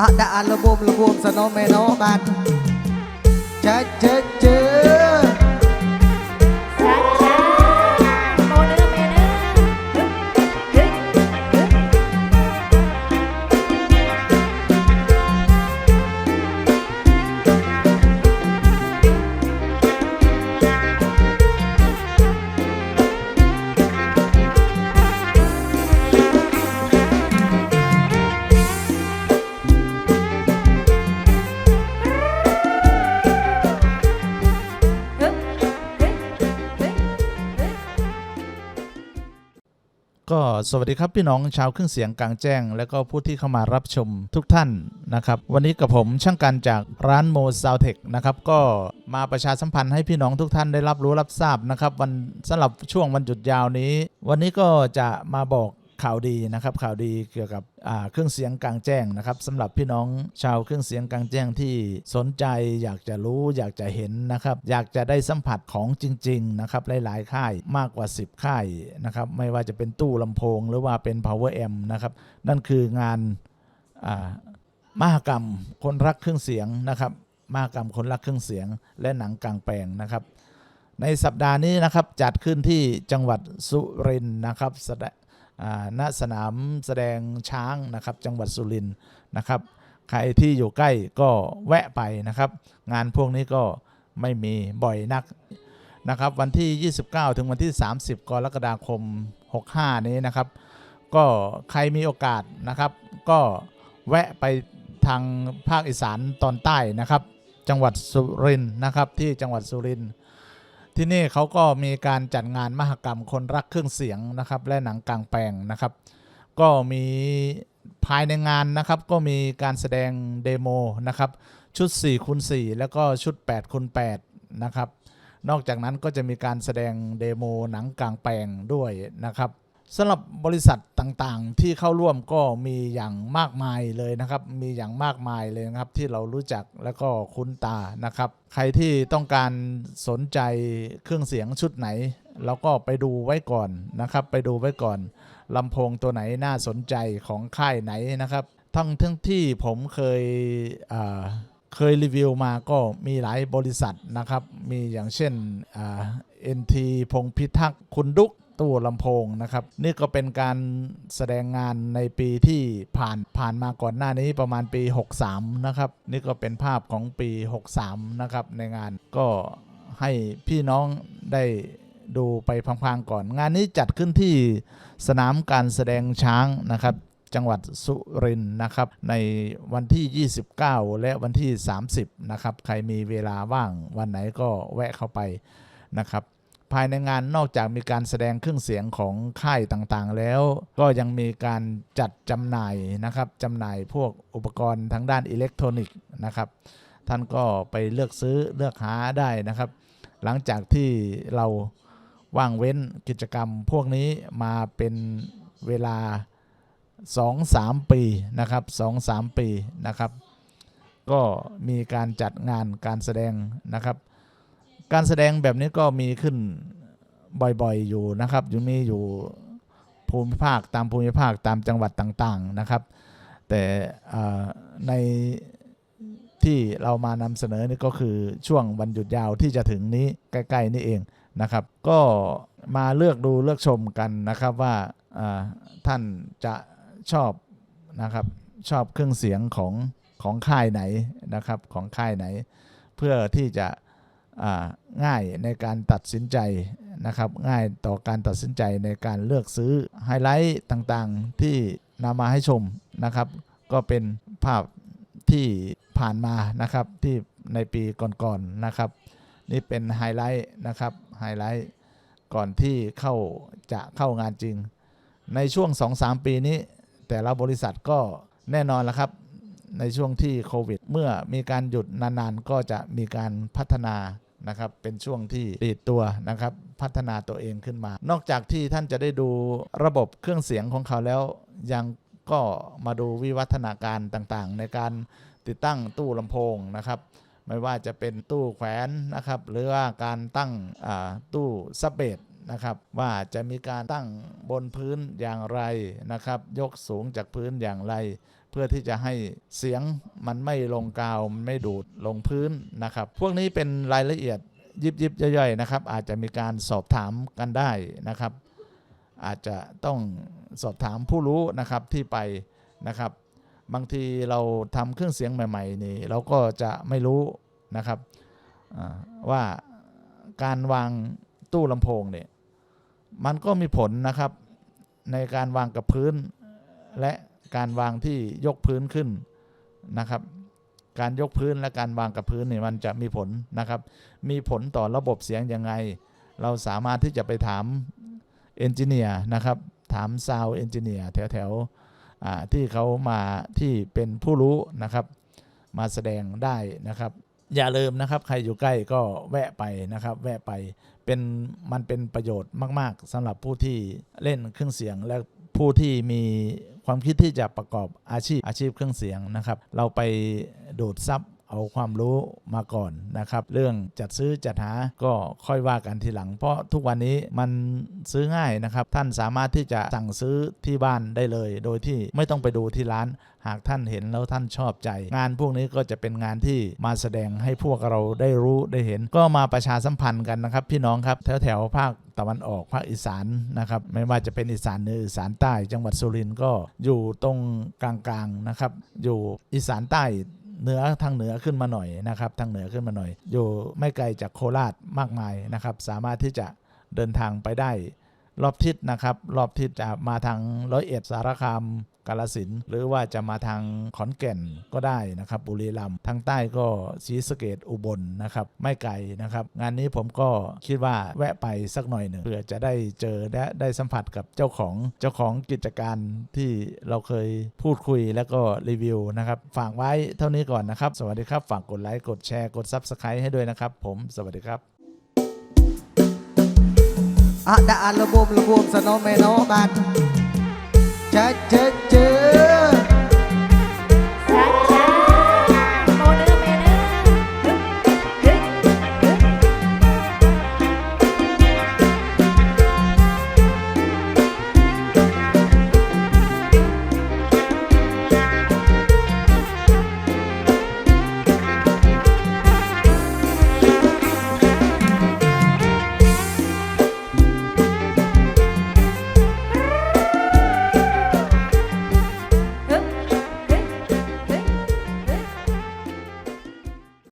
អត់ដាក់អាលបួមលបួមសណោមេណោបាទចាជើជើช้ สวัสดีครับพี่น้องชาวเครื่องเสียงกลางแจ้ง และก็ผู้ที่เข้ามารับชมทุกท่านนะครับ วันนี้กับผมช่างการจากร้านโมซาวเทคนะครับก็มาประชาสัมพันธ์ให้พี่น้องทุกท่านได้รับรู้รับทราบนะครับ วันสำหรับช่วงวันหยุดยาวนี้ วันนี้ก็จะมาบอก ข่าวดีนะครับข่าวดีเกี่ยวกับเครื่องเสียงกลางแจ้งนะครับสำหรับพี่น้องชาวเครื่องเสียงกลางแจ้งที่สนใจอยากจะรู้อยากจะเห็นนะครับอยากจะได้สัมผัสของจริงๆนะครับหลายๆค่ายมากกว่า 10 ค่ายนะครับไม่ว่าจะเป็นตู้ลำโพงหรือว่าเป็น power amp นะครับนั่นคืองานมหกรรมคนรักเครื่องเสียงนะครับมหกรรมคนรักเครื่องเสียง และหนังกลางแปลงนะครับในสัปดาห์นี้นะครับจัดขึ้นที่จังหวัดสุรินทร์นะครับแสดอ่า ณสนามแสดงช้างนะครับจังหวัดสุรินทร์นะครับ ใครที่อยู่ใกล้ก็แวะไปนะครับ งานพวกนี้ก็ไม่มีบ่อยนักนะครับ วันที่ 29 ถึงวันที่ 30 กรกฎาคม 65 นี้นะครับ ก็ใครมีโอกาสนะครับ ก็แวะไปทางภาคอีสานตอนใต้นะครับ จังหวัดสุรินทร์นะครับที่จังหวัดสุรินทร์ ที่นี่เขาก็มีการจัดงานมหกรรมคนรักเครื่องเสียงนะครับ และหนังกลางแปลงนะครับ ก็มีภายในงานนะครับ ก็มีการแสดงเดโมนะครับ ชุด4คูณ4แล้วก็ชุด8คูณ8นะครับ นอกจากนั้นก็จะมีการแสดงเดโมหนังกลางแปลงด้วยนะครับ สำหรับบริษัทต่างๆ ที่เข้าร่วมก็มีอย่างมากมายเลยนะครับ มีอย่างมากมายเลยนะครับที่เรารู้จักแล้วก็คุ้นตานะครับ ใครที่ต้องการสนใจเครื่องเสียงชุดไหนเราก็ไปดูไว้ก่อนนะครับ ไปดูไว้ก่อนลำโพงตัวไหนน่าสนใจของค่ายไหนนะครับ ทั้งทั้งที่ผมเคยเคยรีวิวมาก็มีหลายบริษัทนะครับ มีอย่างเช่นเอ่า NT พงพิทักษ์คุณดุก ตู้ลำโพงนะครับ นี่ก็เป็นการแสดงงานในปีที่ผ่านผ่านมาก่อนหน้านี้ประมาณปี 63 นะครับ นี่ก็เป็นภาพของปี 63 นะครับในงานก็ให้พี่น้องได้ดูไปพังๆก่อน งานนี้จัดขึ้นที่สนามการแสดงช้างนะครับจังหวัดสุรินทร์นะครับ ในวันที่ 29 และวันที่ 30 นะครับ ใครมีเวลาว่างวันไหนก็แวะเข้าไปนะครับ ภายในงานนอกจากมีการแสดงเครื่องเสียงของค่ายต่างๆ แล้ว ก็ยังมีการจัดจำหน่ายนะครับจำหน่ายพวกอุปกรณ์ทางด้านอิเล็กทรอนิกส์นะครับ ท่านก็ไปเลือกซื้อเลือกหาได้นะครับ หลังจากที่เราว่างเว้นกิจกรรมพวกนี้มาเป็นเวลา 2-3 ปีนะครับ2-3 ปีนะครับ ก็มีการจัดงานการแสดงนะครับ การแสดงแบบนี้ก็มีขึ้นบ่อยๆอยู่นะครับอยู่มีอยู่ภูมิภาคตามภูมิภาคตามจังหวัดต่างๆนะครับ แต่ในที่เรามานำเสนอนี่ก็คือช่วงวันหยุดยาวที่จะถึงนี้ใกล้ๆนี่เองนะครับ ก็มาเลือกดูเลือกชมกันนะครับว่าท่านจะชอบนะครับชอบเครื่องเสียงของของค่ายไหนนะครับของค่ายไหน เพื่อที่จะ ง่ายในการตัดสินใจนะครับ ง่ายต่อการตัดสินใจในการเลือกซื้อไฮไลท์ต่างๆที่นำมาให้ชมนะครับ ก็เป็นภาพที่ผ่านมานะครับที่ในปีก่อนๆนะครับ นี่เป็นไฮไลท์นะครับไฮไลท์ก่อนที่เข้าจะเข้างานจริง ในช่วง 2-3 ปีนี้ แต่ละบริษัทก็แน่นอนแล้วครับในช่วงที่โควิด เมื่อมีการหยุดนานๆ ก็จะมีการพัฒนา นะครับเป็นช่วงที่ดีดตัวนะครับพัฒนาตัวเองขึ้นมา นอกจากที่ท่านจะได้ดูระบบเครื่องเสียงของเขาแล้วยังก็มาดูวิวัฒนาการต่างๆ ในการติดตั้งตู้ลำโพงนะครับ ไม่ว่าจะเป็นตู้แขวนนะครับ หรือว่าการตั้งตู้ซับเบสนะครับว่าจะมีการตั้งบนพื้นอย่างไรนะครับ ยกสูงจากพื้นอย่างไร เพื่อที่จะให้เสียงมันไม่ลงกาวมันไม่ดูดลงพื้นนะครับ พวกนี้เป็นรายละเอียดยิบยิบย่อยๆนะครับ อาจจะมีการสอบถามกันได้นะครับ อาจจะต้องสอบถามผู้รู้นะครับที่ไปนะครับ บางทีเราทำเครื่องเสียงใหม่ ๆ นี่เราก็จะไม่รู้นะครับว่าการวางตู้ลำโพงเนี่ยมันก็มีผลนะครับในการวางกับพื้นและ การวางที่ยกพื้นขึ้นนะครับ การยกพื้นและการวางกับพื้นเนี่ยมันจะมีผลนะครับ มีผลต่อระบบเสียงยังไง เราสามารถที่จะไปถามเอนจิเนียร์นะครับ ถามซาวเอนจิเนียร์แถวๆอ่าที่เขามาที่เป็นผู้รู้นะครับ มาแสดงได้นะครับ อย่าลืมนะครับ ใครอยู่ใกล้ก็แวะไปนะครับ แวะไปเป็นมันเป็นประโยชน์มาก ๆสำหรับผู้ที่เล่นเครื่องเสียงและผู้ที่มี ความคิดที่จะประกอบอาชีพอาชีพเครื่องเสียงนะครับ เราไปดูดซับ เอาความรู้มาก่อนนะครับ เรื่องจัดซื้อจัดหาก็ค่อยว่ากันทีหลัง เพราะทุกวันนี้มันซื้อง่ายนะครับ ท่านสามารถที่จะสั่งซื้อที่บ้านได้เลย โดยที่ไม่ต้องไปดูที่ร้าน หากท่านเห็นแล้วท่านชอบใจ งานพวกนี้ก็จะเป็นงานที่มาแสดงให้พวกเราได้รู้ได้เห็น ก็มาประชาสัมพันธ์กันนะครับ พี่น้องครับแถวแถวภาคตะวันออกภาคอีสานนะครับไม่ว่าจะเป็นอีสานเหนืออีสานใต้ จังหวัดสุรินทร์ก็อยู่ตรงกลางๆนะครับ อยู่อีสานใต้ เหนือทางเหนือขึ้นมาหน่อยนะครับ ทางเหนือขึ้นมาหน่อย อยู่ไม่ไกลจากโคราชมากมายนะครับ สามารถที่จะเดินทางไปได้ รอบทิศนะครับ รอบทิศจะมาทางร้อยเอ็ดสารคาม กาลสินหรือว่าจะมาทางขอนแก่นก็ได้นะครับบุรีรัมย์ทางใต้ก็ศรีสะเกดอุบลนะครับไม่ไกลนะครับงานนี้ผมก็คิดว่าแวะไปสักหน่อยหนึ่งเพื่อจะได้เจอและได้สัมผัสกับเจ้าของเจ้าของกิจการที่เราเคยพูดคุยแล้วก็รีวิวนะครับฝากไว้เท่านี้ก่อนนะครับ สวัสดีครับฝากกดไลค์กดแชร์กด Subscribe ให้ด้วยนะครับ ผมสวัสดีครับอะดะอัลบมละบวมสโนเ cha cha cha.